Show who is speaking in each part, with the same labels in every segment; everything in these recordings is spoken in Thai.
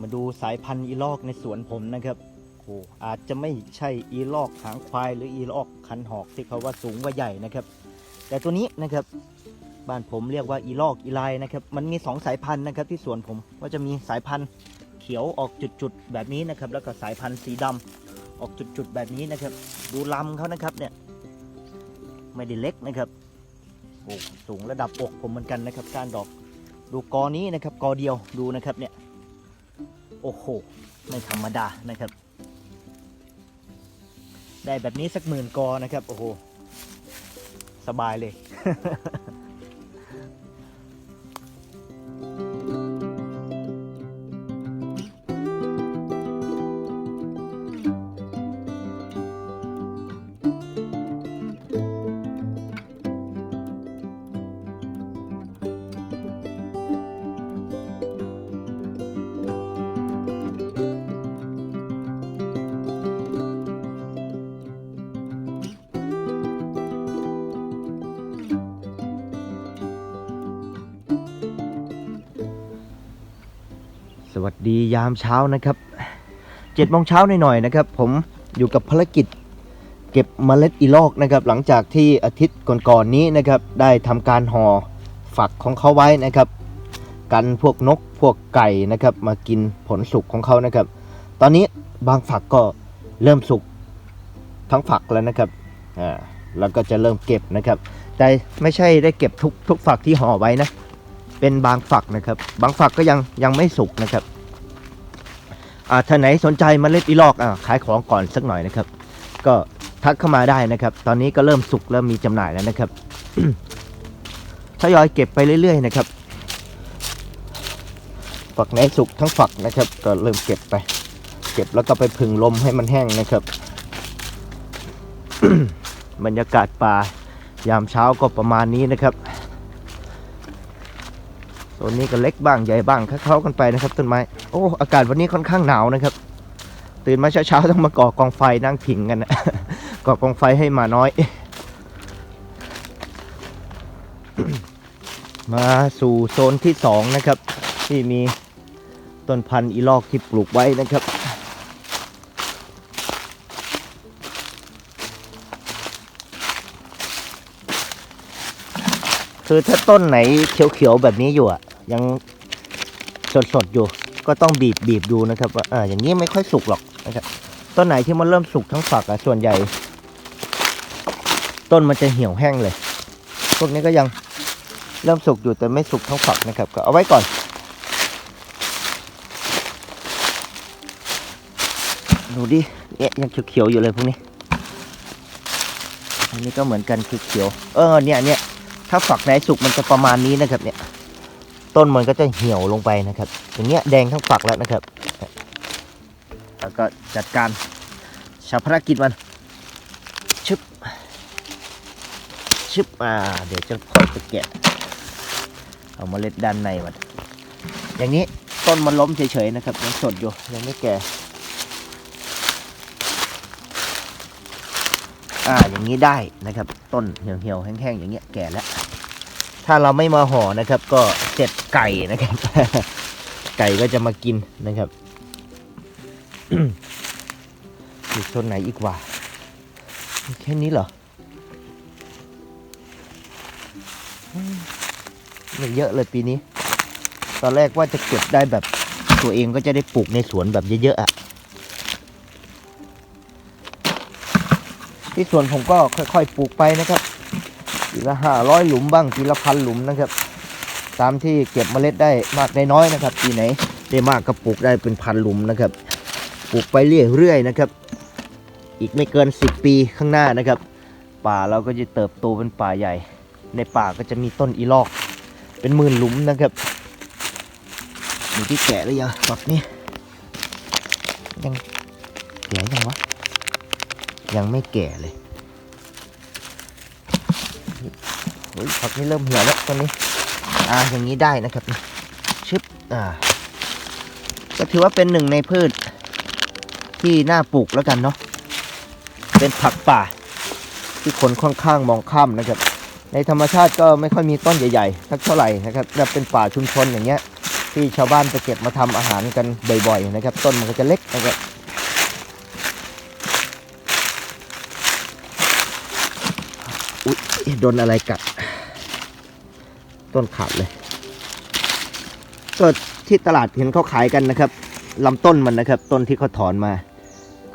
Speaker 1: มาดูสายพันธุ์อีลอกในสวนผมนะครับโอ้อาจจะไม่ใช่อีลอกหางควายหรืออีลอกคันหอกที่เขาว่าสูงว่าใหญ่นะครับ แต่ตัวนี้นะครับบ้านผมเรียกว่าอีลอกอีลายนะครับ มันมีสองสายพันธุ์นะครับที่สวนผมก็จะมีสายพันธุ์เขียวออกจุดๆแบบนี้นะครับ แล้วก็สายพันธุ์สีดำออกจุดๆแบบนี้นะครับ ดูลำเขานะครับเนี่ยไม่ได้เล็กนะครับโอ้สูงระดับอกผมเหมือนกันนะครับก้านดอก ดูกอนี้นะครับกอเดียวดูนะครับเนี่ย โอ้โห ไม่ธรรมดานะครับ ได้แบบนี้สักหมื่นกอนะครับ โอ้โห สบายเลย วัสดียามเช้านะครับเจ็ดโมงเช้าหน่อยๆนะครับ ผมอยู่กับภารกิจเก็บเมล็ดอีลอกนะครับ หลังจากที่อาทิตย์ก่อนๆนี้นะครับ ได้ทำการห่อฝักของเขาไว้นะครับ กันพวกนกพวกไก่นะครับ มากินผลสุกของเขานะครับ ตอนนี้บางฝักก็เริ่มสุกทั้งฝักแล้วนะครับอ่าแล้วก็จะเริ่มเก็บนะครับ แต่ไม่ใช่ได้เก็บทุกทุกฝักที่ห่อไว้นะเป็นบางฝักนะครับ บางฝักก็ยังยังไม่สุกนะครับ อ่าถ้าไหนสนใจเมาเล็ดอีลอกอ่าขายของก่อนสักหน่อยนะครับ ก็ทักเข้ามาได้นะครับ ตอนนี้ก็เริ่มสุกเริ่มมีจำหน่ายแล้วนะครับทยอยเก็บไปเรื่อยๆนะครับ ฝักไหนสุกทั้งฝักนะครับ ก็เริ่มเก็บไป เก็บแล้วก็ไปพึ่งลมให้มันแห้งนะครับ บรรยากาศป่ายามเช้าก็ประมาณนี้นะครับ โซนนี้ก็เล็กบ้างใหญ่บ้างเข้ากันไปนะครับต้นไม้โอ้อากาศวันนี้ค่อนข้างหนาวนะครับ ตื่นมาเช้าๆต้องมาก่อกองไฟนั่งผิงกันนะก่อกองไฟให้หมาน้อย มาสู่โซนที่สองนะครับที่มีต้นพันธุ์อีลอกที่ปลูกไว้นะครับคือถ้าต้นไหนเขียวๆแบบนี้อยู่อะ ยังสดๆอยู่ ก็ต้องบีบบีบดูนะครับว่าอ่าอย่างนี้ไม่ค่อยสุกหรอกนะครับต้นไหนที่มันเริ่มสุกทั้งฝักอะส่วนใหญ่ ต้นมันจะเหี่ยวแห้งเลย พวกนี้ก็ยังเริ่มสุกอยู่แต่ไม่สุกทั้งฝักนะครับ ก็เอาไว้ก่อน ดูดิเนี่ยยังเขียวๆอยู่เลยพวกนี้อันนี้ก็เหมือนกันคือเขียวๆเออเนี่ยเนี่ยถ้าฝักไหนสุกมันจะประมาณนี้นะครับเนี่ย ต้นมันก็จะเหี่ยวลงไปนะครับ อย่างเงี้ยแดงทั้งฝักแล้วนะครับ แล้วก็จัดการชาพนักกิจมันชึบชึบอ่าเดี๋ยวจะค่อยไปแกะ เอาเมาเล็ดด้านในมันอย่างนี้ต้นมันล้มเฉยๆนะครับยังสดอยู่ยังไม่แก่อ่าอย่างนี้ได้นะครับ ต้นเหี่ยวๆแห้งๆอย่างเงี้ยแก่แล้ว ถ้าเราไม่มาห่อนะครับ ก็เสร็จไก่นะครับ ไก่ก็จะมากินนะครับอยู่โซนไหนอีกว่าแค่นี้เหรอมไม่เยอะเลยปีนี้ ตอนแรกว่าจะเก็บได้แบบตัวเองก็จะได้ปลูกในสวนแบบเยอะๆอะที่สวนผมก็ค่อยๆปลูกไปนะครับ ทีละห้าร้อยหลุมบ้างทีละพันหลุมนะครับ ตามที่เก็บเมล็ดได้มากได้น้อยนะครับ ปีไหนได้มากก็ปลูกได้เป็นพันหลุมนะครับ ปลูกไปเรื่อยๆนะครับ อีกไม่เกิน 10 ปีข้างหน้านะครับ ป่าเราก็จะเติบโตเป็นป่าใหญ่ ในป่าก็จะมีต้นอีลอก เป็นหมื่นหลุมนะครับมีที่แกะหรือยังฝักนี้ยังแก่ยังวะยังไม่แก่เลย โอ้ยผักนี่เริ่มเหี่ยวแล้วตอนนี้ อ่าอย่างนี้ได้นะครับชึบอ่า ก็ถือว่าเป็นหนึ่งในพืชที่น่าปลูกแล้วกันเนาะเป็นผักป่า ที่คนค่อนข้างมองข้ามนะครับ ในธรรมชาติก็ไม่ค่อยมีต้นใหญ่ๆสักเท่าไหร่นะครับถ้าเป็นป่าชุมชนอย่างเงี้ย ที่ชาวบ้านไปเก็บมาทำอาหารกันบ่อยๆนะครับ ต้นมันก็จะเล็กนะครับ โดนอะไรกัด ต้นขาดเลยก็ที่ตลาดเห็นเขาขายกันนะครับลำต้นมันนะครับ ต้นที่เขาถอนมา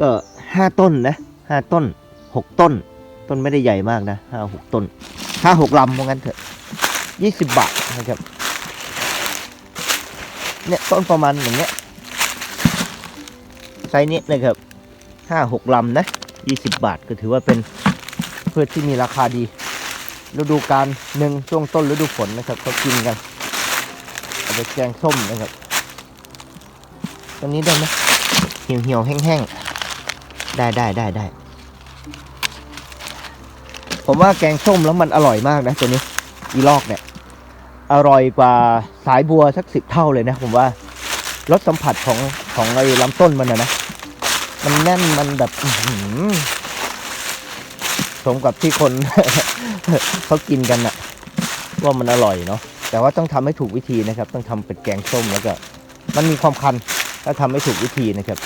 Speaker 1: ก็ห้าต้นนะห้าต้นหกต้น ต้นไม่ได้ใหญ่มากนะห้าหกต้นห้าหกลำว่างั้นเถอะยี่สิบบาทนะครับเนี่ยต้นประมาณอย่างเงี้ยไซส์นี้นะครับห้าหกลำนะยี่สิบบาทก็ถือว่าเป็นพืชที่มีราคาดี ฤดูกาลหนึ่งช่วงต้นฤดูฝนนะครับเขากินกันเอาไปแกงส้มนะครับตัวนี้ได้ไหมเหี่ยวเหี่ยวๆแห้งๆได้ได้ได้ได้ผมว่าแกงส้มแล้วมันอร่อยมากนะตัวนี้อีลอกเนี่ย อร่อยกว่าสายบัวสักสิบเท่าเลยนะ ผมว่ารสสัมผัสของของไอ้ลำต้นมันนะนะมันแน่นมันแบบ สมกับที่คนเขากินกันนะว่ามันอร่อยเนาะแต่ว่าต้องทำให้ถูกวิธีนะครับ ต้องทำเป็นแกงส้มแล้วก็มันมีความคันถ้าทำให้ถูกวิธีนะครับ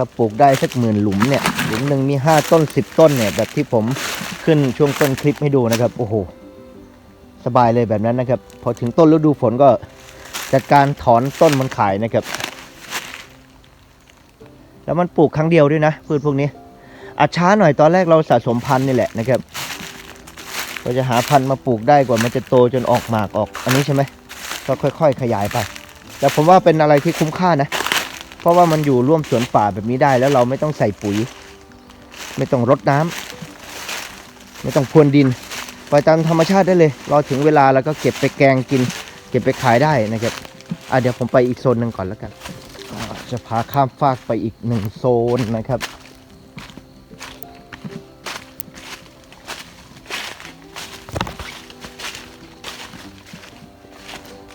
Speaker 1: ถ้าปลูกได้สักหมื่นหลุมเนี่ยหลุมหนึ่งมีห้าต้นสิบต้นเนี่ยแบบที่ผมขึ้นช่วงต้นคลิปให้ดูนะครับ โอ้โห สบายเลยแบบนั้นนะครับ พอถึงต้นฤดูฝนก็จัดการถอนต้นมันขายนะครับ แล้วมันปลูกครั้งเดียวด้วยนะพืชพวกนี้อาจช้าหน่อยตอนแรกเราสะสมพันธุ์นี่แหละนะครับเราจะหาพันธุ์มาปลูกได้กว่ามันจะโตจนออกหมากออก อันนี้ใช่ไหมก็ค่อย ๆ ขยายไป แต่ผมว่าเป็นอะไรที่คุ้มค่านะ เพราะว่ามันอยู่ร่วมสวนป่าแบบนี้ได้แล้วเราไม่ต้องใส่ปุ๋ย ไม่ต้องรดน้ำไม่ต้องพรวนดิน ปล่อยตามธรรมชาติได้เลย รอถึงเวลาแล้วก็เก็บไปแกงกิน เก็บไปขายได้นะครับอะเดี๋ยวผมไปอีกโซนหนึ่งก่อนแล้วกัน จะพาข้ามฟากไปอีกหนึ่งโซนนะครับ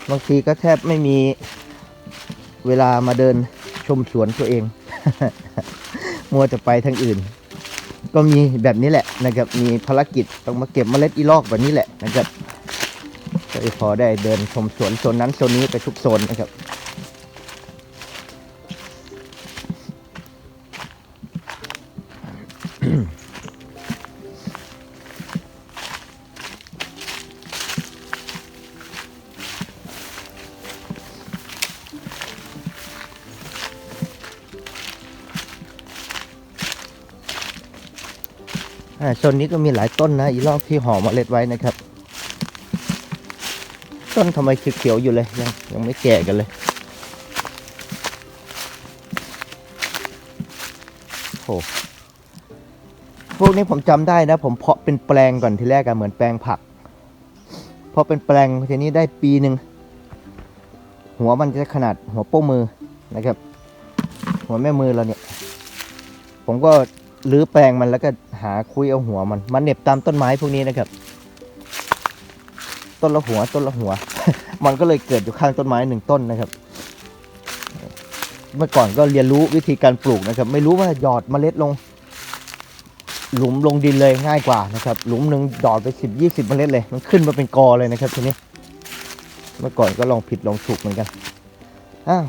Speaker 1: บางทีก็แทบไม่มีเวลามาเดินชมสวนตัวเอง มัวจะไปทางอื่น ก็มีแบบนี้แหละนะครับ มีภารกิจต้องมาเก็บเมล็ดอีลอกแบบนี้แหละนะครับก็พอได้เดินชมสวนโซนนั้นโซนนี้ไปทุกโซนนะครับ อ่าโซนนี้ก็มีหลายต้นนะ อีลอกที่ห่อเมล็ดไว้นะครับ ต้นทำไมเขียวๆอยู่เลยยังยังไม่แก่กันเลยโอ้พวกนี้ผมจำได้นะ ผมเพาะเป็นแปลงก่อนทีแรกอะเหมือนแปลงผักพอเป็นแปลงทีนี้ได้ปีหนึ่งหัวมันจะขนาดหัวโป้งมือนะครับ หัวแม่มือเราเนี่ย ผมก็ รื้อแปลงมันแล้วก็หาคุยเอาหัวมันมันเหน็บตามต้นไม้พวกนี้นะครับ ต้นละหัวต้นละหัว มันก็เลยเกิดอยู่ข้างต้นไม้หนึ่งต้นนะครับ เมื่อก่อนก็เรียนรู้วิธีการปลูกนะครับ ไม่รู้ว่าหยอดเมล็ดลง หลุมลงดินเลยง่ายกว่านะครับ หลุมหนึ่งหยอดไปสิบยี่สิบเมล็ดเลย มันขึ้นมาเป็นกอเลยนะครับทีนี้ เมื่อก่อนก็ลองผิดลองถูกเหมือนกันอ้าว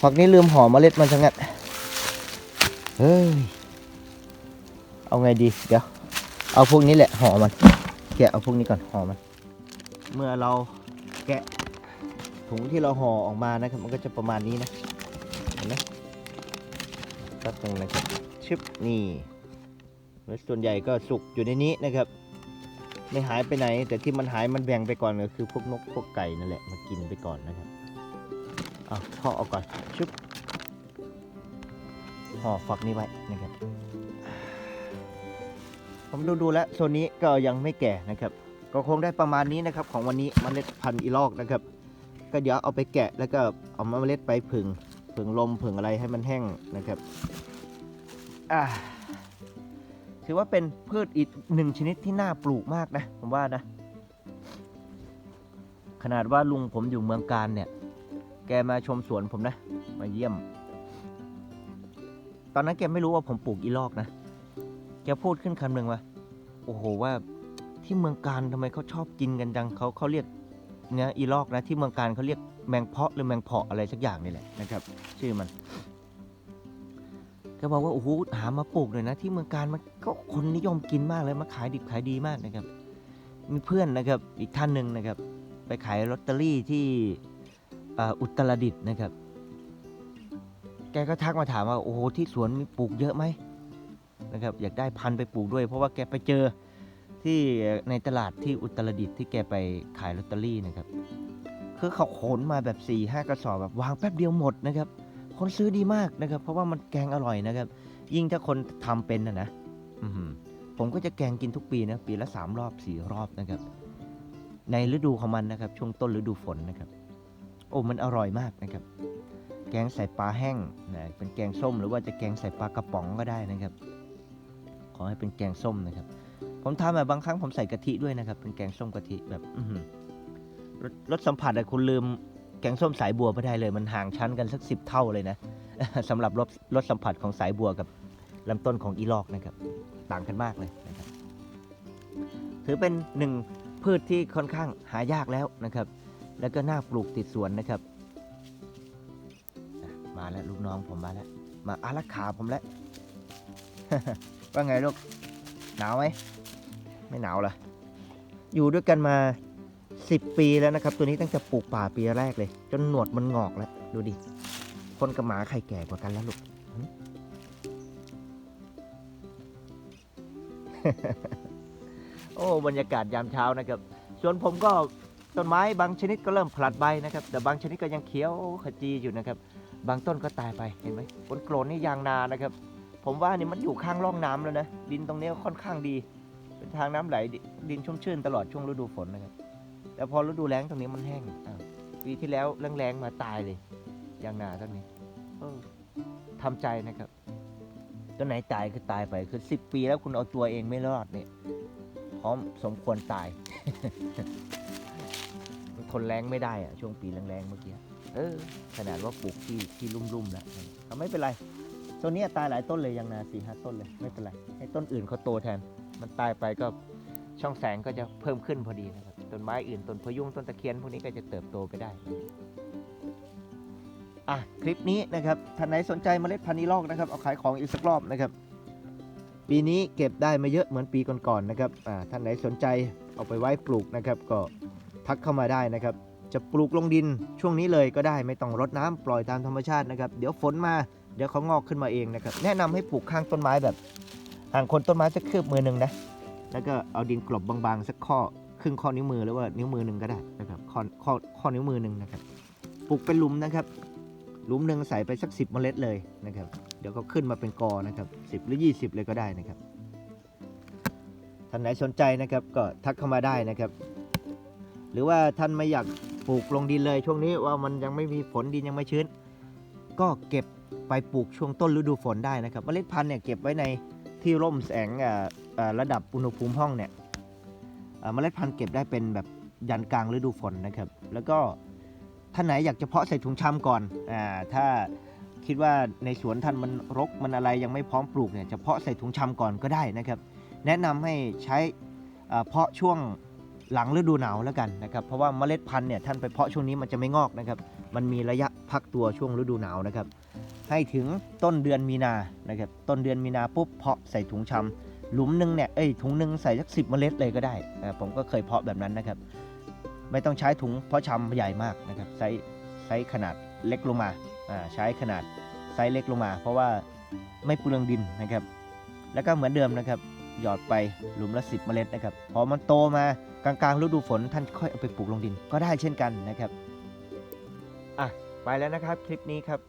Speaker 1: ฝักนี้ลืมห่อเมล็ดมันทั้งนั้นเฮ้ย เอาไงดี เดี๋ยว เอาพวกนี้แหละห่อมัน แกะเอาพวกนี้ก่อนห่อมัน เมื่อเราแกะถุงที่เราห่อออกมานะครับ มันก็จะประมาณนี้นะเห็นไหมตัดตรงนะครับชึบนี่แล้วส่วนใหญ่ก็สุกอยู่ในนี้นะครับ ไม่หายไปไหน แต่ที่มันหายมันแบ่งไปก่อนก็คือพวกนกพวกไก่นั่นแหละมากินไปก่อนนะครับเอาพ่อเอาก่อนชึบห่อฝักนี้ไว้นะครับ ผมดูดูแล้วโซนนี้ก็ยังไม่แก่นะครับ ก็คงได้ประมาณนี้นะครับของวันนี้เมล็ดพันธุ์อีลอกนะครับ ก็เดี๋ยวเอาไปแกะแล้วก็เอามเมล็ดไปผึ่งผึ่งลมผึ่งอะไรให้มันแห้งนะครับอ่าถือว่าเป็นพืชอีกหนึ่งชนิดที่น่าปลูกมากนะ ผมว่านะ ขนาดว่าลุงผมอยู่เมืองการเนี่ย แกมาชมสวนผมนะ มาเยี่ยม ตอนนั้นแกไม่รู้ว่าผมปลูกอีลอกนะ แกพูดขึ้นคำหนึ่งว่า โอ้โหว่าที่เมืองการทำไมเขาชอบกินกันจังเขาเขาเรียกเนี่ยอีลอกนะที่เมืองการเขาเรียกแมงเพาะหรือแมงเพาะอะไรสักอย่างนี่แหละนะครับ ชื่อมันแกบอกว่าโอ้โหหามาปลูกเลยนะ ที่เมืองการมันก็คนนิยมกินมากเลยมาขายดิบขายดีมากนะครับ มีเพื่อนนะครับอีกท่านหนึ่งนะครับ ไปขายลอตเตอรี่ที่อ,อุตรดิตถ์นะครับ แกก็ทักมาถามว่าโอ้โหที่สวนมีปลูกเยอะไหม นะครับอยากได้พันธุ์ไปปลูกด้วย เพราะว่าแกไปเจอที่ในตลาดที่อุตรดิตถ์ที่แกไปขายลอตเตอรี่นะครับคือเขาขนมาแบบ4ี่ห้ากระสอบแบบวางแป๊บเดียวหมดนะครับคนซื้อดีมากนะครับ เพราะว่ามันแกงอร่อยนะครับ ยิ่งถ้าคนทำเป็นนะนะผมก็จะแกงกินทุกปีนะปีละสามรอบสี่รอบนะครับ ในฤดูของมันนะครับ ช่วงต้นฤดูฝนนะครับ โอ้มันอร่อยมากนะครับ แกงใส่ปลาแห้งนะเป็นแกงส้มหรือว่าจะแกงใส่ปลากระป๋องก็ได้นะครับ ขอให้เป็นแกงส้มนะครับ ผมทำแบบบางครั้งผมใส่กะทิด้วยนะครับ เป็นแกงส้มกะทิแบบรสรสสัมผัสอะคุณลืมแกงส้มสายบัวไม่ได้เลย มันห่างชั้นกันสักสิบเท่าเลยนะสำหรับรสรสสัมผัสของสายบัวกับลำต้นของอีลอกนะครับ ต่างกันมากเลยนะครับถือเป็นหนึ่งพืชที่ค่อนข้างหายากแล้วนะครับ แล้วก็น่าปลูกติดสวนนะครับ มาแล้วลูกน้องผมมาแล้ว มาอารักขาผมแล้ว ว่าไงลูก หนาวไหม ไม่หนาวเหรอ อยู่ด้วยกันมาสิบปีแล้วนะครับ ตัวนี้ตั้งแต่ปลูกป่าปีแรกเลย จนหนวดมันงอกแล้ว ดูดิ คนกับหมาใครแก่กว่ากันแล้วลูก โอ้ บรรยากาศยามเช้านะครับส่วนผมก็ต้นไม้บางชนิดก็เริ่มผลัดใบนะครับ แต่บางชนิดก็ยังเขียวขจีอยู่นะครับ บางต้นก็ตายไปเห็นไหมบนโกลนนี่ยางนานะครับ ผมว่านี่มันอยู่ข้างร่องน้ำแล้วนะ ดินตรงนี้ค่อนข้างดี เป็นทางน้ำไหลดินชุ่มชื้นตลอดช่วงฤดูฝนนะครับ แต่พอฤดูแล้งตรงนี้มันแห้งปีที่แล้วแรงๆมาตายเลยยางนาต้นนี้เออทำใจนะครับต้นไหนตายคือตายไปคือสิบปีแล้วคุณเอาตัวเองไม่รอดเนี่ยพร้อมสมควรตายทนแรงไม่ได้อะช่วงปีแรงๆเมื่อกี้เออขนาดว่าปลูกที่ที่ลุ่มๆแล้วเอาไม่เป็นไร ตัวนี้ตายหลายต้นเลยยังนาสี่ห้าต้นเลยไม่เป็นไรให้ต้นอื่นเขาโตแทน มันตายไปก็ช่องแสงก็จะเพิ่มขึ้นพอดีนะครับต้นไม้อื่นต้นพะยุงต้นตะเคียนพวกนี้ก็จะเติบโตไปได้อะคลิปนี้นะครับท่านไหนสนใจเมล็ดพันธุ์อีลอกนะครับเอาขายของอีกสักรอบนะครับ ปีนี้เก็บได้ไม่เยอะเหมือนปีก่อนๆนะครับอ่าท่านไหนสนใจเอาไปไว้ปลูกนะครับ ก็ทักเข้ามาได้นะครับ จะปลูกลงดินช่วงนี้เลยก็ได้ไม่ต้องรดน้ำปล่อยตามธรรมชาตินะครับ เดี๋ยวฝนมา เดี๋ยวเขางอกขึ้นมาเองนะครับ แนะนำให้ปลูกข้างต้นไม้แบบห่างคนต้นไม้สักคืบมือหนึ่งนะ แล้วก็เอาดินกลบบางๆสักข้อครึ่งข้อนิ้วมือหรือว่านิ้วมือหนึ่งก็ได้นะครับข้อข้อข้อนิ้วมือหนึ่งนะครับ ปลูกเป็นหลุมนะครับ หลุมหนึ่งใส่ไปสักสิบเมล็ดเลยนะครับ เดี๋ยวก็ขึ้นมาเป็นกอนะครับสิบหรือ20เลยก็ได้นะครับท่านไหนสนใจนะครับก็ทักเข้ามาได้นะครับ หรือว่าท่านไม่อยากปลูกลงดินเลยช่วงนี้ว่ามันยังไม่มีฝนดินยังไม่ชื้น ก็เก็บ ไปปลูกช่วงต้นฤดูฝนได้นะครับเมล็ดพันธุ์เนี่ยเก็บไว้ในที่ร่มแสงระดับอุณหภูมิห้องเนี่ยเมล็ดพันธุ์เก็บได้เป็นแบบยันกลางฤดูฝนนะครับ แล้วก็ท่านไหนอยากจะเพาะใส่ถุงชำก่อนอ่าถ้าคิดว่าในสวนท่านมันรกมันอะไรยังไม่พร้อมปลูกเนี่ยจะเพาะใส่ถุงชำก่อนก็ได้นะครับ แนะนำให้ใช้เพาะช่วงหลังฤดูหนาวแล้วกันนะครับ เพราะว่าเมล็ดพันธุ์เนี่ยท่านไปเพาะช่วงนี้มันจะไม่งอกนะครับ มันมีระยะพักตัวช่วงฤดูหนาวนะครับ ให้ถึงต้นเดือนมีนานะครับต้นเดือนมีนาปุ๊บเพาะใส่ถุงชำหลุมนึงเนี่ยเอ้ยถุงนึงใส่สักสิบเมล็ดเลยก็ได้ผมก็เคยเพาะแบบนั้นนะครับ ไม่ต้องใช้ถุงเพาะชำใหญ่มากนะครับไซส์ไซส์ขนาดเล็กลงมาอ่าใช้ขนาดไซส์เล็กลงมา เพราะว่าไม่เปลืองดินนะครับ แล้วก็เหมือนเดิมนะครับหยอดไปหลุมละ 10 เมล็ดนะครับ พอมันโตมากลางๆฤดูฝนท่านค่อยเอาไปปลูกลงดินก็ได้เช่นกันนะครับ อะ ไปแล้วนะครับคลิปนี้ครับ